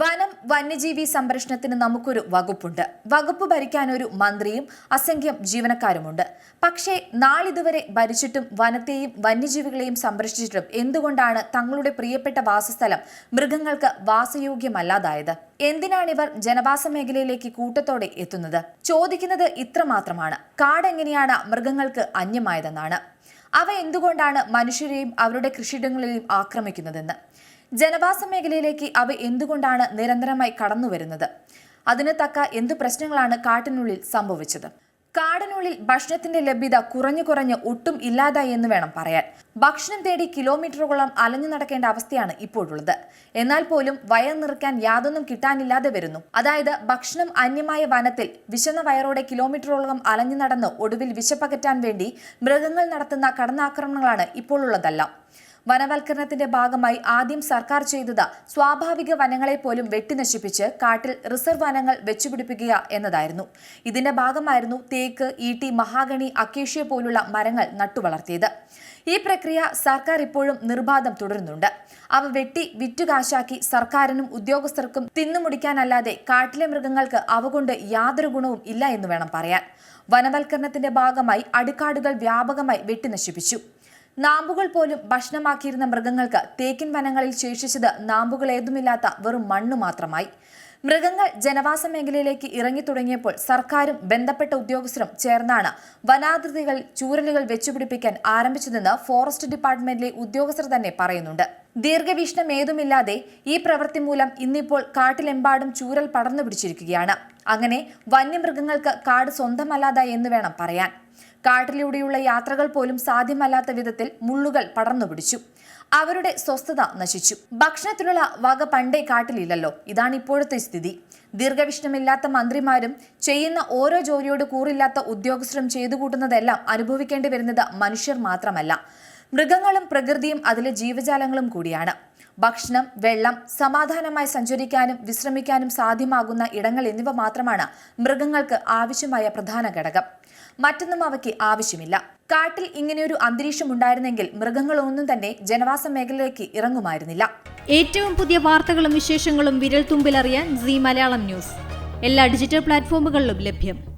വനം വന്യജീവി സംരക്ഷണത്തിന് നമുക്കൊരു വകുപ്പുണ്ട്. വകുപ്പ് ഭരിക്കാൻ ഒരു മന്ത്രിയും അസംഖ്യം ജീവനക്കാരുമുണ്ട്. പക്ഷേ നാളിതുവരെ ഭരിച്ചിട്ടും വനത്തെയും വന്യജീവികളെയും സംരക്ഷിച്ചിട്ടും എന്തുകൊണ്ടാണ് തങ്ങളുടെ പ്രിയപ്പെട്ട വാസസ്ഥലം മൃഗങ്ങൾക്ക് വാസയോഗ്യമല്ലാതായത്? എന്തിനാണിവർ ജനവാസ മേഖലയിലേക്ക് കൂട്ടത്തോടെ എത്തുന്നത്? ചോദിക്കുന്നത് ഇത്ര മാത്രമാണ് കാടെങ്ങനെയാണ് മൃഗങ്ങൾക്ക് അന്യമായതെന്നാണ്. അവ എന്തുകൊണ്ടാണ് മനുഷ്യരെയും അവരുടെ കൃഷിയിടങ്ങളെയും ആക്രമിക്കുന്നതെന്ന്? ജനവാസ മേഖലയിലേക്ക് അവ എന്തുകൊണ്ടാണ് നിരന്തരമായി കടന്നുവരുന്നത്? അതിന് തക്ക എന്ത് പ്രശ്നങ്ങളാണ് കാട്ടിനുള്ളിൽ സംഭവിച്ചത്? കാടിനുള്ളിൽ ഭക്ഷണത്തിന്റെ ലഭ്യത കുറഞ്ഞു കുറഞ്ഞ് ഒട്ടും ഇല്ലാതായി എന്ന് വേണം പറയാൻ. ഭക്ഷണം തേടി കിലോമീറ്ററുകളോളം അലഞ്ഞു നടക്കേണ്ട അവസ്ഥയാണ് ഇപ്പോഴുള്ളത്. എന്നാൽ പോലും വയർ നിറയ്ക്കാൻ യാതൊന്നും കിട്ടാനില്ലാതെ വരുന്നു. അതായത് ഭക്ഷണം അന്യമായ വനത്തിൽ വിശന്ന വയറോടെ കിലോമീറ്ററോളം അലഞ്ഞു നടന്ന് ഒടുവിൽ വിശപ്പകറ്റാൻ വേണ്ടി മൃഗങ്ങൾ നടത്തുന്ന കടന്നാക്രമണങ്ങളാണ് ഇപ്പോൾ ഉള്ളതെല്ലാം വനവൽക്കരണത്തിന്റെ ഭാഗമായി ആദ്യം സർക്കാർ ചെയ്തത് സ്വാഭാവിക വനങ്ങളെ പോലും വെട്ടിനശിപ്പിച്ച് കാട്ടിൽ റിസർവ് വനങ്ങൾ വെച്ചുപിടിപ്പിക്കുക എന്നതായിരുന്നു. ഇതിന്റെ ഭാഗമായിരുന്നു തേക്ക് ഈട്ടി മഹാഗണി അക്കേഷ്യ പോലുള്ള മരങ്ങൾ നട്ടുവളർത്തിയത്. ഈ പ്രക്രിയ സർക്കാർ ഇപ്പോഴും നിർബാധം തുടരുന്നുണ്ട്. അവ വെട്ടി വിറ്റുകാശാക്കി സർക്കാരിനും ഉദ്യോഗസ്ഥർക്കും തിന്നുമുടിക്കാനല്ലാതെ കാട്ടിലെ മൃഗങ്ങൾക്ക് അവ കൊണ്ട് യാതൊരു ഗുണവും ഇല്ല എന്ന് വേണം പറയാൻ. വനവൽക്കരണത്തിന്റെ ഭാഗമായി അടുക്കാടുകൾ വ്യാപകമായി വെട്ടിനശിപ്പിച്ചു. നാമ്പുകൾ പോലും ഭക്ഷണമാക്കിയിരുന്ന മൃഗങ്ങൾക്ക് തേക്കിൻ വനങ്ങളിൽ ശേഷിച്ചത് നാമ്പുകൾ ഏതുമില്ലാത്ത വെറും മണ്ണ് മാത്രമായി. മൃഗങ്ങൾ ജനവാസ മേഖലയിലേക്ക് ഇറങ്ങി തുടങ്ങിയപ്പോൾ സർക്കാരും ബന്ധപ്പെട്ട ഉദ്യോഗസ്ഥരും ചേർന്നാണ് വനാതിർത്തികൾ ചൂരലുകൾ വെച്ചുപിടിപ്പിക്കാൻ ആരംഭിച്ചതെന്ന് ഫോറസ്റ്റ് ഡിപ്പാർട്ട്മെന്റിലെ ഉദ്യോഗസ്ഥർ തന്നെ പറയുന്നുണ്ട്. ദീർഘവീക്ഷണം ഏതുമില്ലാതെ ഈ പ്രവൃത്തി മൂലം ഇന്നിപ്പോൾ കാട്ടിലെമ്പാടും ചൂരൽ പടർന്നു പിടിച്ചിരിക്കുകയാണ്. അങ്ങനെ വന്യമൃഗങ്ങൾക്ക് കാട് സ്വന്തമല്ലാതായി എന്ന് വേണം പറയാൻ. കാട്ടിലൂടെയുള്ള യാത്രകൾ പോലും സാധ്യമല്ലാത്ത വിധത്തിൽ മുള്ളുകൾ പടർന്നു പിടിച്ചു. അവരുടെ സ്വസ്ഥത നശിച്ചു. ഭക്ഷണത്തിനുള്ള വക പണ്ടേ കാട്ടിലില്ലല്ലോ. ഇതാണ് ഇപ്പോഴത്തെ സ്ഥിതി. ദീർഘവിഷ്ണമില്ലാത്ത മന്ത്രിമാരും ചെയ്യുന്ന ഓരോ ജോലിയോട് കൂറില്ലാത്ത ഉദ്യോഗസ്ഥരും ചെയ്തു കൂട്ടുന്നതെല്ലാം അനുഭവിക്കേണ്ടി വരുന്നത് മനുഷ്യർ മാത്രമല്ല. മൃഗങ്ങളും പ്രകൃതിയും അതിലെ ജീവജാലങ്ങളും കൂടിയാണ്. ഭക്ഷണം വെള്ളം സമാധാനമായി സഞ്ചരിക്കാനും വിശ്രമിക്കാനും സാധ്യമാകുന്ന ഇടങ്ങൾ എന്നിവ മാത്രമാണ് മൃഗങ്ങൾക്ക് ആവശ്യമായ പ്രധാന ഘടകം. മറ്റൊന്നും അവയ്ക്ക് ആവശ്യമില്ല. കാട്ടിൽ ഇങ്ങനെയൊരു അന്തരീക്ഷം ഉണ്ടായിരുന്നെങ്കിൽ മൃഗങ്ങളൊന്നും തന്നെ ജനവാസ മേഖലയിലേക്ക് ഇറങ്ങുമായിരുന്നില്ല. ഏറ്റവും പുതിയ വാർത്തകളും വിശേഷങ്ങളും വിരൽ തുമ്പിലറിയാൻ സി മലയാളം ന്യൂസ്. എല്ലാ ഡിജിറ്റൽ പ്ലാറ്റ്ഫോമുകളിലും ലഭ്യം.